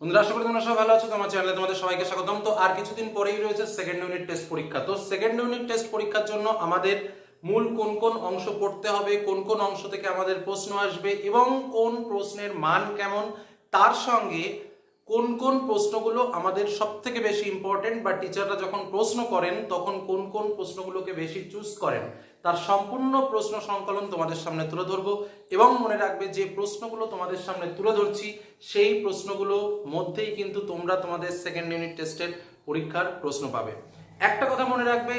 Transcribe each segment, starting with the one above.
বন্ধুরা, আশা করি তোমরা সবাই ভালো আছো। তোমার চ্যানেলে তোমাদের সবাইকে স্বাগতম। তো আর কিছুদিন পরেই রয়েছে সেকেন্ড ইউনিট টেস্ট পরীক্ষা। তো সেকেন্ড ইউনিট টেস্ট পরীক্ষার জন্য আমাদের মূল কোন কোন অংশ পড়তে হবে, কোন কোন অংশ থেকে আমাদের প্রশ্ন আসবে এবং কোন প্রশ্নের মান কেমন, তার সঙ্গে কোন কোন প্রশ্নগুলো আমাদের সব থেকে বেশি ইম্পর্টেন্ট বা টিচাররা যখন প্রশ্ন করেন, তখন কোন কোন প্রশ্নগুলোকে বেশি চুজ করেন। তার সম্পূর্ণ প্রশ্ন সংকলন তোমাদের সামনে তুলে ধরবো এবং মনে রাখবে যে প্রশ্নগুলো তোমাদের সামনে তুলে ধরছি, সেই প্রশ্নগুলো মধ্যেই কিন্তু তোমরা তোমাদের সেকেন্ড ইউনিট টেস্টের পরীক্ষার প্রশ্ন পাবে। একটা কথা মনে রাখবে,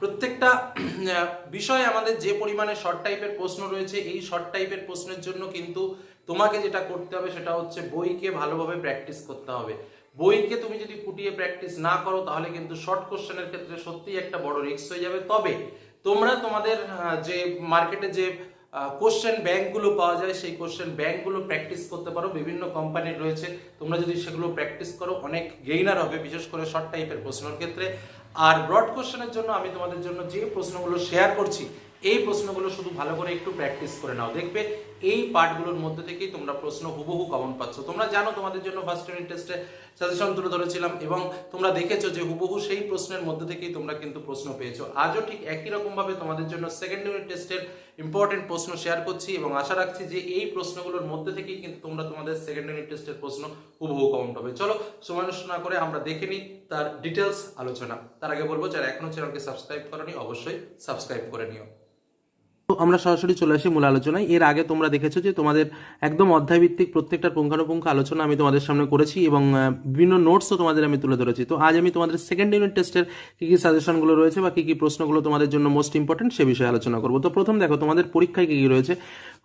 প্রত্যেকটা বিষয়ে আমাদের যে পরিমাণে শর্ট টাইপের প্রশ্ন রয়েছে, এই শর্ট টাইপের প্রশ্নের জন্য কিন্তু তোমাকে যেটা করতে হবে সেটা হচ্ছে বইকে ভালোভাবে প্র্যাকটিস করতে হবে। বইকে তুমি যদি ফুটিয়ে প্র্যাকটিস না করো, তাহলে কিন্তু শর্ট কোশ্চেনের ক্ষেত্রে সত্যিই একটা বড় রিস্ক হয়ে যাবে। তবে তোমরা তোমাদের যে মার্কেটে যে কোশ্চেন ব্যাংকগুলো পাওয়া যায়, সেই কোশ্চেন ব্যাংকগুলো প্র্যাকটিস করতে পারো। বিভিন্ন কোম্পানির রয়েছে। তোমরা যদি সেগুলো প্র্যাকটিস করো, অনেক গেইনার হবে, বিশেষ করে শর্ট টাইপের প্রশ্নের ক্ষেত্রে। আর ব্রড কোশ্চেনের জন্য আমি তোমাদের জন্য যে প্রশ্নগুলো শেয়ার করছি, এই প্রশ্নগুলো শুধু ভালো করে একটু প্র্যাকটিস করে নাও। দেখবে এই পার্টগুলোর মধ্যে থেকেই তোমরা প্রশ্ন হুবহু কমন পাচ্ছ। তোমরা জানো তোমাদের জন্য ফার্স্ট ইউনিট টেস্টে সাজেশন তুলে ধরেছিলাম এবং তোমরা দেখেছ যে হুবহু সেই প্রশ্নের মধ্যে থেকেই তোমরা কিন্তু প্রশ্ন পেয়েছ। আজও ঠিক একই রকম ভাবে তোমাদের জন্য সেকেন্ড ইউনিট টেস্টের ইম্পর্টেন্ট প্রশ্ন শেয়ার করছি এবং আশা রাখছি যে এই প্রশ্নগুলোর মধ্যে থেকেই কিন্তু তোমরা তোমাদের সেকেন্ড ইউনিট টেস্টের প্রশ্ন হুবহু কমন পাবে। চলো সময় নষ্ট না করে আমরা দেখে নিই তার ডিটেলস আলোচনা। তার আগে বলব, যারা এখনও চ্যানেলকে সাবস্ক্রাইব করনি, অবশ্যই সাবস্ক্রাইব করে নিও। আমরা সরাসরি চলে আসি মূল আলোচনায়। এর আগে তোমরা দেখেছ যে তোমাদের একদম অধ্যায়ভিত্তিক প্রত্যেকটা পুঙ্খানুপুঙ্খ আলোচনা আমি তোমাদের সামনে করেছি এবং বিভিন্ন নোটসও তোমাদের আমি তুলে ধরেছি। তো আজ আমি তোমাদের সেকেন্ড ইউনিট টেস্টের কী কী সাজেশনগুলো রয়েছে বা কী কী প্রশ্নগুলো তোমাদের জন্য মোস্ট ইম্পর্টেন্ট সে বিষয়ে আলোচনা করব। তো প্রথম দেখো, তোমাদের পরীক্ষায় কী কী রয়েছে?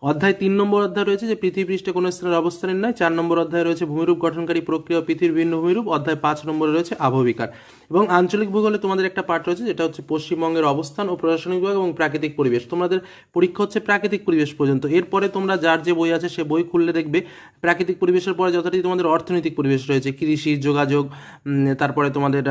অধ্যায় তিন নম্বর অধ্যায় রয়েছে যে পৃথিবী পৃষ্ঠে কোনো স্থানের অবস্থানের নয় চার নম্বর অধ্যায় রয়েছে ভূমিরূপ, গঠনকারী প্রক্রিয়া পৃথিবীর ভিন্ন ভূমিরূপ। অধ্যায় পাঁচ নম্বরে রয়েছে আবহবিকার। এবং আঞ্চলিক ভূগোলে তোমাদের একটা পার্ট রয়েছে, যেটা হচ্ছে পশ্চিমবঙ্গের অবস্থান ও প্রশাসনিক বিভাগ এবং প্রাকৃতিক পরিবেশ। তোমাদের পরীক্ষা হচ্ছে প্রাকৃতিক পরিবেশ পর্যন্ত। এরপরে তোমরা যার যে বই আছে সে বই খুললে দেখবে প্রাকৃতিক পরিবেশের পরে যথারীতি তোমাদের অর্থনৈতিক পরিবেশ রয়েছে। কৃষি, যোগাযোগ তারপরে তোমাদের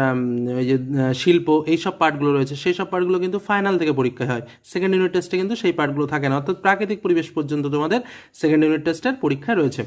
এই যে শিল্প, এইসব পার্টগুলো রয়েছে। সেই সব পার্টগুলো কিন্তু ফাইনাল থেকে পরীক্ষায় হয়। সেকেন্ড ইউনিট টেস্টে কিন্তু সেই পার্টগুলো থাকে না। অর্থাৎ প্রাকৃতিক পরিবেশ পর্যন্ত তোমাদের সেকেন্ড ইউনিট টেস্টের পরীক্ষা রয়েছে।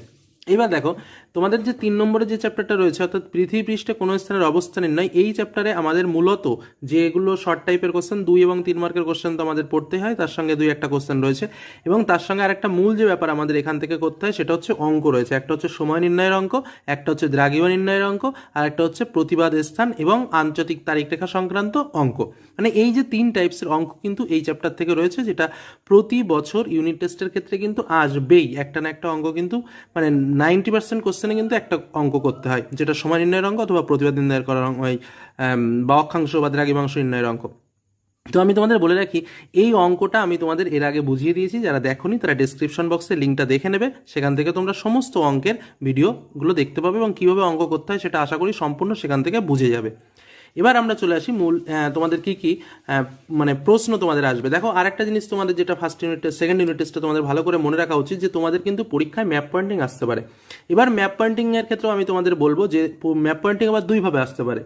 এবার দেখো তোমাদের যে তিন নম্বরে যে চ্যাপ্টারটা রয়েছে, অর্থাৎ পৃথিবী পৃষ্ঠে কোনো স্থানের অবস্থানের নয় এই চ্যাপ্টারে আমাদের মূলত যেগুলো শর্ট টাইপের কোশ্চেন দুই এবং তিন মার্কের কোশ্চেন তো আমাদের পড়তে হয়, তার সঙ্গে দুই একটা কোশ্চেন রয়েছে। এবং তার সঙ্গে আরেকটা মূল যে ব্যাপার আমাদের এখান থেকে করতে হয়, সেটা হচ্ছে অঙ্ক রয়েছে। একটা হচ্ছে সময় নির্ণয়ের অঙ্ক, একটা হচ্ছে দ্রাগীয় নির্ণয়ের অঙ্ক, আর একটা হচ্ছে প্রতিবাদ স্থান এবং আন্তর্জাতিক তারিখ রেখা সংক্রান্ত অঙ্ক। মানে এই যে তিন টাইপসের অঙ্ক কিন্তু এই চ্যাপ্টার থেকে রয়েছে, যেটা প্রতি বছর ইউনিট টেস্টের ক্ষেত্রে কিন্তু আসবেই। একটা না একটা অঙ্ক কিন্তু মানে নাইনটি পার্সেন্ট কোশ্চেনে কিন্তু একটা অঙ্ক করতে হয়, যেটা সময় নির্ণয়ের অঙ্ক অথবা প্রতিবাদ নির্ণয় করার অঙ্ক ওই বা অক্ষাংশ বা দ্রাঘিমাংশ নির্ণয়ের অঙ্ক। তো আমি তোমাদের বলে রাখি, এই অঙ্কটা আমি তোমাদের এর আগে বুঝিয়ে দিয়েছি, যারা দেখোনি তারা ডিসক্রিপশন বক্সে লিঙ্কটা দেখে নেবে, সেখান থেকে তোমরা সমস্ত অঙ্কের ভিডিওগুলো দেখতে পাবে এবং কীভাবে অঙ্ক করতে হয় সেটা আশা করি সম্পূর্ণ সেখান থেকে বুঝে যাবে। এবার আমরা চলে আসি মূল তোমাদের কি কি মানে প্রশ্ন তোমাদের আসবে। দেখো, আরেকটা জিনিস তোমাদের যেটা ফার্স্ট ইউনিট সেকেন্ড ইউনিট টেস্টে তোমাদের ভালো করে মনে রাখা উচিত যে তোমাদের কিন্তু পরীক্ষায় ম্যাপ পয়েন্টিং আসতে পারে। এবার ম্যাপ পয়েন্টিং এর ক্ষেত্রেও আমি তোমাদের বলব যে ম্যাপ পয়েন্টিং আবার দুইভাবে আসতে পারে।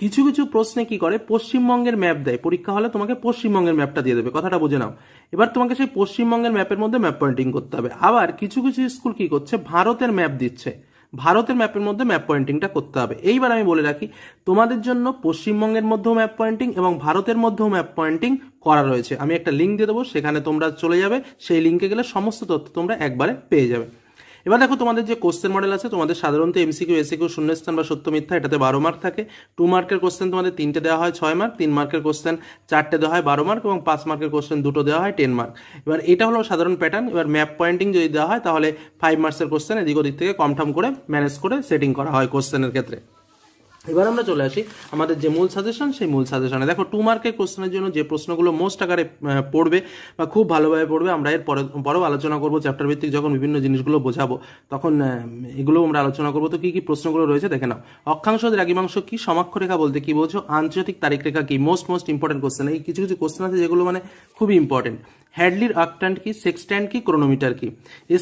কিছু কিছু প্রশ্নে কি করে? পশ্চিমবঙ্গের ম্যাপ দেয়। পরীক্ষা হলে তোমাকে পশ্চিমবঙ্গের ম্যাপটা দিয়ে দেবে। কথাটা বুঝে নাও। এবার তোমাকে সেই পশ্চিমবঙ্গের ম্যাপের মধ্যে ম্যাপ পয়েন্টিং করতে হবে। আবার কিছু কিছু স্কুল কি করছে? ভারতের ম্যাপ দিচ্ছে। ভারতের ম্যাপের মধ্যে ম্যাপ পয়েন্টিংটা করতে হবে। এইবার আমি বলে রাখি, তোমাদের জন্য পশ্চিমবঙ্গের মধ্যেও ম্যাপ পয়েন্টিং এবং ভারতের মধ্যেও ম্যাপ পয়েন্টিং করা রয়েছে। আমি একটা লিঙ্ক দিয়ে দেবো, সেখানে তোমরা চলে যাবে। সেই লিঙ্কে গেলে সমস্ত তথ্য তোমরা একবারে পেয়ে যাবে। এবার দেখো তোমাদের যে কোশ্চেন মডেল আছে, তোমাদের সাধারণত এমসিকিউ এসিকিউ শূন্যস্থান বা সত্য মিথ্যা, এটাতে বারো মার্ক থাকে। টু মার্কের কোশ্চেন তোমাদের তিনটে দেওয়া হয়, ছয় মার্ক তিন মার্কের কোশ্চেন চারটে দেওয়া হয়, বারো মার্ক এবং পাঁচ মার্কের কোশ্চেন দুটো দেওয়া হয় টেন মার্ক এবার এটা হলো সাধারণ প্যাটার্ন এবার ম্যাপ পয়েন্টিং যদি দেওয়া হয়, তাহলে ফাইভ মার্কসের কোশ্চেন এদিক ওদিক থেকে কম ঠাম করে ম্যানেজ করে সেটিং করা হয় কোশ্চেনের ক্ষেত্রে। এবার আমরা চলে আসি আমাদের যে মূল সাজেশন সেই মূল সাজেশনে দেখো টু মার্কের কোশ্চেনের জন্য যে প্রশ্নগুলো মোস্ট আকারে পড়বে বা খুব ভালোভাবে পড়বে, আমরা এর পরে, পরেও আলোচনা করব চ্যাপ্টার ভিত্তিক যখন বিভিন্ন জিনিসগুলো বোঝাবো। তখন এগুলো আমরা আলোচনা করব। তো কি কি প্রশ্নগুলো রয়েছে দেখে নাও। অক্ষাংশ, দ্রাঘিমাংশ কি? সমাক্ষরেখা বলতে কি বোঝো? আন্তর্জাতিক তারিখ রেখা কি মোস্ট মোস্ট ইম্পর্টেন্ট কোশ্চেন এই কিছু কিছু কোশ্চেন আছে যেগুলো মানে খুবই ইম্পর্টেন্ট হ্যাডলির আকট্যান্ট কি, সেক্সট্যান্ট কি, ক্রোনোমিটার কি?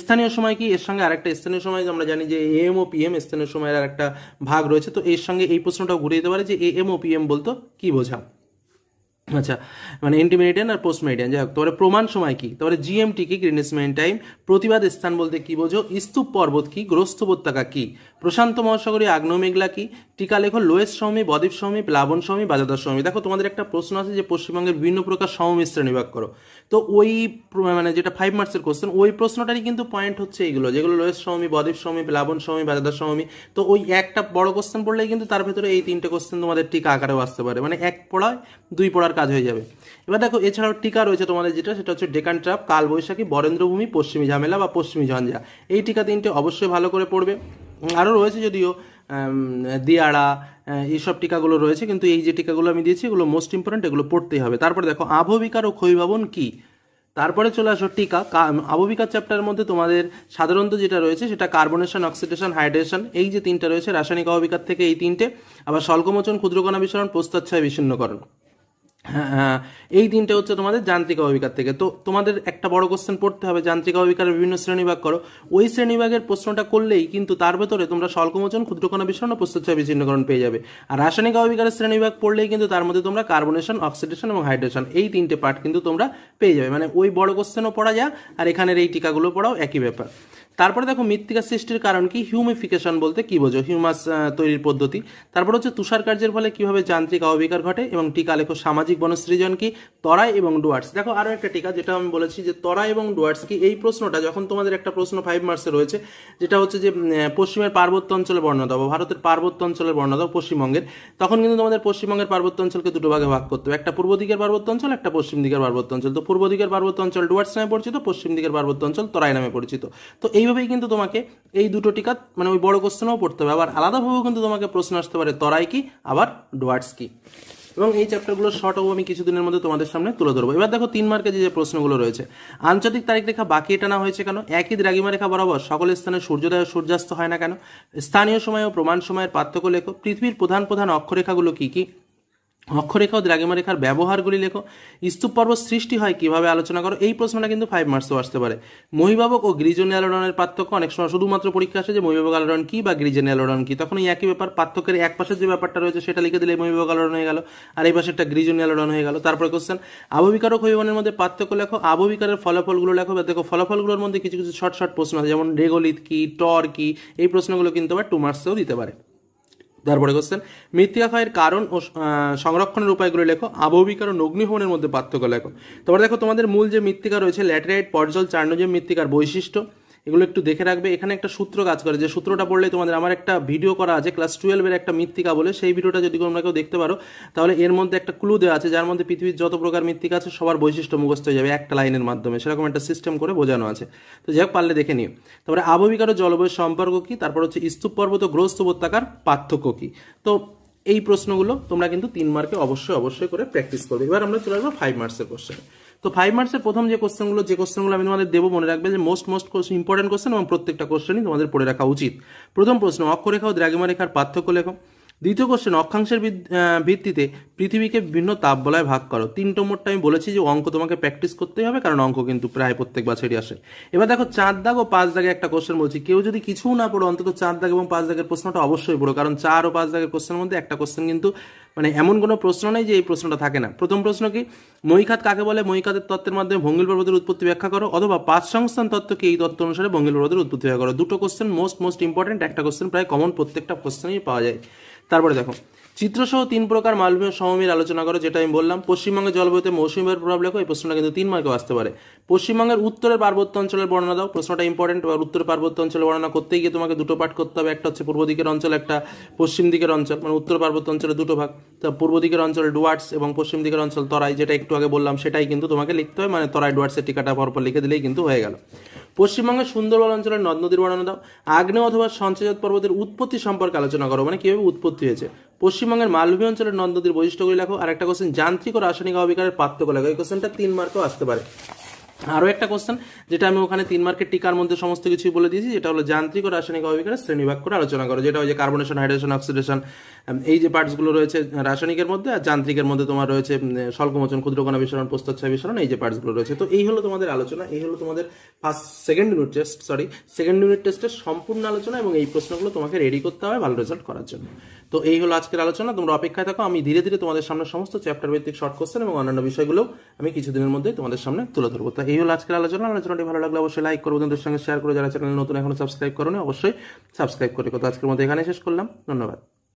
স্থানীয় সময় কি, এর সঙ্গে আরেকটা স্থানীয় সময় আমরা জানি যে এএম ও পিএম, স্থানীয় সময়ের আর একটা ভাগ রয়েছে। তো এর সঙ্গে এই প্রশ্নটাও ঘুরে দিতে পারে যে এএম ও পিএম বলতো কি বোঝা? আচ্ছা মানে ইন্টিমেরিডিয়ান আর পোস্ট মেরিডিয়ান যাই হোক, তারপরে প্রমাণ সময় কি? তারপরে জিএমটি কি গ্রিনিস মেন টাইম প্রতিবাদ স্থান বলতে কি বোঝো? স্তূপ পর্বত কি গ্রস্ত উপত্যকা কি? প্রশান্ত মহাসাগরীয় আগ্নেয় মেঘলা কি? টিকা লেখো লোয়েস সমী বদ্বীপ সমী প্লাবন সমী বাজাদার সমী দেখো, তোমাদের একটা প্রশ্ন আছে যে পশ্চিমবঙ্গের বিভিন্ন প্রকার সমমিশ্রে বিভাগ করো। তো ওই মানে যেটা ফাইভ মার্কসের কোশ্চেন ওই প্রশ্নটারই কিন্তু পয়েন্ট হচ্ছে এইগুলো, যেগুলো লোয়েস সমী বদ্বীপ সমী প্লাবন সমী বাজাদার সমী তো ওই একটা বড় কোশ্চেন পড়লেই কিন্তু তার ভেতরে এই তিনটে কোশ্চেন তোমাদের টিকা আকারেও আসতে পারে। মানে এক পড়ায় দুই পড়ার কাজ হয়ে যাবে। এবার দেখো, এছাড়াও টিকা রয়েছে তোমাদের যেটা, সেটা হচ্ছে ডেকান ট্রাপ, কাল বৈশাখী, বরেন্দ্রভূমি, পশ্চিমী ঝামেলা বা পশ্চিমী ঝঞ্ঝা। এই টিকা তিনটে অবশ্যই ভালো করে পড়বে। আরও রয়েছে যদিও দিয়াড়া এইসব টিকাগুলো রয়েছে, কিন্তু এই যে টিকাগুলো আমি দিয়েছি, এগুলো মোস্ট ইম্পর্টেন্ট এগুলো পড়তেই হবে। তারপরে দেখো আবহবিকার ও ক্ষয়ভাবন কি? তারপরে চলে আসো টিকা আবহবিকার চ্যাপ্টারের মধ্যে তোমাদের সাধারণত যেটা রয়েছে, সেটা কার্বনেশন অক্সিডেশন হাইড্রেশন এই যে তিনটা রয়েছে, রাসায়নিক আবহবিকার থেকে এই তিনটে। আবার স্বল্পমোচন ক্ষুদ্রকণা বিসরণ, প্রস্তাচ্ছয় বিচ্ছিন্নকরণ এই তিনটে হচ্ছে তোমাদের যান্ত্রিক অবিকার থেকে। তো তোমাদের একটা বড় কোশ্চেন পড়তে হবে, যান্ত্রিক অবিকারের বিভিন্ন শ্রেণীভাগ করো। ওই শ্রেণীভাগের প্রশ্নটা করলেই কিন্তু তার ভেতরে তোমরা স্বল্পমোচন ক্ষুদ্রকণা বিস্ফোরণ ও প্রস্তুচ্ছয় বিচ্ছিন্নকরণ পেয়ে যাবে। আর রাসায়নিক অবিকারের শ্রেণীভাগ পড়লেই কিন্তু তার মধ্যে তোমরা কার্বনেশন অক্সিডেশন এবং হাইড্রেশন এই তিনটে পার্ট কিন্তু তোমরা পেয়ে যাবে। মানে ওই বড় কোশ্চেনও পড়া যায় আর এখানের এই টিকাগুলো পড়াও একই ব্যাপার। তারপরে দেখো মৃত্তিকা সৃষ্টির কারণ কি? হিউমিফিকেশন বলতে কি বোঝো? হিউমাস তৈরির পদ্ধতি। তারপর হচ্ছে তুষার কার্যের ফলে কীভাবে যান্ত্রিক অবিকার ঘটে এবং টিকা লেখো সামাজিক বনসৃজন কি? তরাই এবং ডুয়ার্স। দেখো আরও একটা টিকা, যেটা আমি বলেছি যে তরাই এবং ডুয়ার্স কি? এই প্রশ্নটা যখন তোমাদের একটা প্রশ্ন ফাইভ মার্কসে রয়েছে, যেটা হচ্ছে যে পশ্চিমের পার্বত্য অঞ্চলের বর্ণনা দাও বা ভারতের পার্বত্য অঞ্চলের বর্ণনা দাও পশ্চিমবঙ্গের। তখন কিন্তু তোমাদের পশ্চিমবঙ্গের পার্বত্য অঞ্চলকে দুটো ভাগে ভাগ করতে হবে। একটা পূর্ব দিকের পার্বত্য অঞ্চল, একটা পশ্চিম দিকের পার্বত্য অঞ্চল। তো পূর্ব দিকের পার্বত্য অঞ্চল ডুয়ার্স নামে পরিচিত, পশ্চিম দিকের পার্বত্য অঞ্চল তরাই নামে পরিচিত। তো এইভাবেই কিন্তু তোমাকে এই দুটো টিকা মানে ওই বড় কোশ্চেনও পড়তে হবে। আবার আলাদাভাবেও কিন্তু তোমাকে প্রশ্ন আসতে পারে, তরাই কি, আবার ডুয়ার্স কি? এবং এই চ্যাপ্টারগুলো শর্টও আমি কিছুদিনের মধ্যে তোমাদের সামনে তুলে ধরবো। এবার দেখো, তিন মার্কে যে প্রশ্নগুলো রয়েছে, আঞ্চলিক তারিখ রেখা বাকি টানা হয়েছে কেন? একই দ্রাগিমা রেখা বরাবর সকল স্থানে সূর্যোদয়, সূর্যাস্ত হয় না কেন? স্থানীয় সময় ও প্রমাণ সময়ের পার্থক্য লেখো। পৃথিবীর প্রধান প্রধান অক্ষরেখাগুলো কি কি? অক্ষরেখা ও দ্রাগিমা রেখার ব্যবহারগুলি লেখো। স্তূপ পর্বত সৃষ্টি হয় কীভাবে আলোচনা করো? এই প্রশ্নটা কিন্তু ফাইভ মার্কসও আসতে পারে। মহিভাবক ও গ্রিজনীয় আলোড়নের পার্থক্য অনেক সময় শুধুমাত্র পরীক্ষা আসে যে মহিভাবক আলোড়ন কি বা গ্রিজনীয় আলোড়ন কি। তখন এই একই ব্যাপার, পার্থক্যের এক পাশের যে ব্যাপারটা রয়েছে সেটা লিখে দিলে মহিভাবক আলোড়ন হয়ে গেল, আর এই পাশেরটা গ্রিজনীয় আলোড়ন হয়ে গেল। তারপরে কোশ্চেন আবহবিকার ও ক্ষয়বনের মধ্যে পার্থক্য লেখো। আবহবিকারের ফলাফলগুলো লেখো। বা দেখো, ফলাফলগুলোর মধ্যে কিছু কিছু শর্ট শর্ট প্রশ্ন আছে, যেমন রেগোলিত কি, টর কি, এই প্রশ্নগুলো কিন্তু আবার টু মার্কসেও দিতে পারে। তারপরে কোশ্চেন মৃত্তিকা ক্ষয়ের কারণ ও সংরক্ষণের উপায়গুলো লেখো, আবহবিকার ও অগ্নিভবনের মধ্যে পার্থক্য লেখো। তারপরে দেখো তোমাদের মূল যে মৃত্তিকা রয়েছে, ল্যাটেরাইট, পর্জল যে মৃত্তিকার বৈশিষ্ট্য। এগুলো একটু দেখে রাখবে। এখানে একটা সূত্র কাজ করে, যে সূত্রটা পড়লে তোমাদের আমার একটা ভিডিও করা আছে ক্লাস টুয়েলভের একটা মৃত্তিকা বলে, সেই ভিডিওটা যদি তোমরা কেউ দেখতে পারো, তাহলে এর মধ্যে একটা ক্লু দেওয়া আছে, যার মধ্যে পৃথিবীর যত প্রকার মৃত্তিকা আছে, সবার বৈশিষ্ট্য মুখস্থ হয়ে যাবে একটা লাইনের মাধ্যমে। সেরকম একটা সিস্টেম করে বোঝানো আছে। তো যাই হোক, পারলে দেখে নিও। তারপরে আবহবিকার ও সম্পর্ক কি? তারপর হচ্ছে স্তূপ পর্বত গ্রস্ত উপত্যকার পার্থক্য কি? তো এই প্রশ্নগুলো তোমরা কিন্তু তিন মার্কে অবশ্যই অবশ্যই করে প্র্যাকটিস করবে। এবার আমরা চলে আসব ফাইভ মার্কসের কোশ্চেন তো ফাইভ মার্কসের প্রথম যে কোশ্চেনগুলো যে কোশ্চেনগুলো আমি তোমাদের দেবো মনে রাখবে যে মোস্ট মোস্ট ইম্পর্টেন্ট কোশ্চেন এবং প্রত্যেকটা কোশ্চেনই তোমাদের পড়ে রাখা উচিত। প্রথম প্রশ্ন অক্ষরেখা ও দ্রাগিমা রেখার পার্থক্য লেখো। দ্বিতীয় কোশ্চেন অক্ষাংশের ভিত্তিতে পৃথিবীকে বিভিন্ন তাপবলয়ে ভাগ করো। তিন নম্বরটা আমি বলেছি যে অঙ্ক তোমাকে প্র্যাকটিস করতেই হবে, কারণ অঙ্ক কিন্তু প্রায় প্রত্যেক বছরই আসে। এবার দেখো, চার দাগ ও পাঁচ দাগে একটা কোশ্চেন বলছি। কেউ যদি কিছুও না পড়ো, অন্তত চার দাগ এবং পাঁচ দাগের প্রশ্নটা অবশ্যই পড়ো, কারণ চার ও পাঁচ দাগের কোশ্চেনের মধ্যে একটা কোশ্চেন কিন্তু মানে এমন কোনো প্রশ্ন নেই যে এই প্রশ্নটা থাকে না। প্রথম প্রশ্ন কি? মহিখাত কাকে বলে? মহিখাতের তত্ত্বের মাধ্যমে ভঙ্গিল পর্বতের উৎপত্তি ব্যাখ্যা করো, অথবা পাঁচ সংস্থান তত্ত্বকে এই তত্ত্ব অনুসারে ভঙ্গিল পর্বতের উৎপত্তি ব্যাখ্যা করো। দুটো কোশ্চেন মোস্ট মোস্ট ইম্পর্টেন্ট একটা কোশ্চেন প্রায় কমন প্রত্যেকটা কোশ্চেনই পাওয়া যায়। তারপরে দেখো, চিত্রসহ তিন প্রকার মালভূমি সমভূমির আলোচনা করো, যেটা আমি বললাম পশ্চিমবঙ্গের জলবায়ুতে মৌসুমী বায়ুর প্রভাব লেখো, এই প্রশ্নটা কিন্তু তিন মার্কেও আসতে পারে। পশ্চিমবঙ্গের উত্তরের পার্বত্য অঞ্চলের বর্ণনা দাও, প্রশ্নটা ইম্পর্টেন্ট এবার উত্তর পার্বত্য অঞ্চলের বর্ণনা করতেই গিয়ে তোমাকে দুটো পাঠ করতে হবে, একটা হচ্ছে পূর্ব দিকের অঞ্চল, একটা পশ্চিম দিকের অঞ্চল মানে উত্তর পার্বত্য অঞ্চলের দুটো ভাগ। তা পূর্ব দিকের অঞ্চল ডুয়ার্টস এবং পশ্চিম দিকের অঞ্চল তরাই, যেটা একটু আগে বললাম, সেটাই কিন্তু তোমাকে লিখতে হয় মানে তরাই ডুয়ার্টসের টিকাটা পরপর লিখে দিলেই কিন্তু হয়ে গেল। পশ্চিমবঙ্গের সুন্দরবন অঞ্চলের নদ নদীর বর্ণনা দাও। আগ্নেয় অথবা সঞ্চয়জাত পর্বতের উৎপত্তি সম্পর্কে আলোচনা করো। মানে কীভাবে উৎপত্তি হয়েছে? পশ্চিমবঙ্গের মালভূমি অঞ্চলের নদ নদীর বৈশিষ্ট্যগুলি লেখো। আর একটা কোশ্চেন যান্ত্রিক ও রাসায়নিক অবিকারের পার্থক্য লেখো। এই কোশ্চেনটা তিন মার্কও আসতে পারে। আরও একটা কোশ্চেন যেটা আমি ওখানে তিন মার্কের টিকার মধ্যে সমস্ত কিছুই বলে দিয়েছি, যেটা হলো যান্ত্রিক ও রাসায়নিক অবিকারের শ্রেণীভাগ করে আলোচনা করো, যেটা ওই যে কার্বনেশন হাইড্রেশন অক্সিডেশন এই যে পার্টসগুলো রয়েছে রাসায়নিকের মধ্যে আর যান্ত্রিকের মধ্যে তোমার রয়েছে স্বল্পমোচন ক্ষুদ্রকণা বিসরণ প্রস্তচ্ছায় বিসরণ, এই যে পার্টসগুলো রয়েছে। তো এই হলো তোমাদের আলোচনা, এই হলো তোমাদের first second unit test sorry second unit টেস্টের সম্পূর্ণ আলোচনা এবং এই প্রশ্নগুলো তোমাকে রেডি করতে হবে ভালো রেজাল্ট করার জন্য। তো এই হলো আজকের আলোচনা, তোমরা অপেক্ষায় থাকো, আমি ধীরে ধীরে তোমাদের সামনে সমস্ত চ্যাপ্টার ভিত্তিক শর্ট কোশ্চেন এবং অন্যান্য বিষয়গুলো আমি কিছুদিনের মধ্যেই তোমাদের সামনে তুলে ধরবো। তো এই হলো আজকের আলোচনা। আলোচনাটি ভালো লাগলে অবশ্যই লাইক করো, বন্ধুদের সঙ্গে শেয়ার করে। যারা চ্যানেল নতুন এখনও সাবস্ক্রাইব করো অবশ্যই সাবস্ক্রাইব করে কথা আজকের মধ্যে এখানে শেষ করলাম। ধন্যবাদ।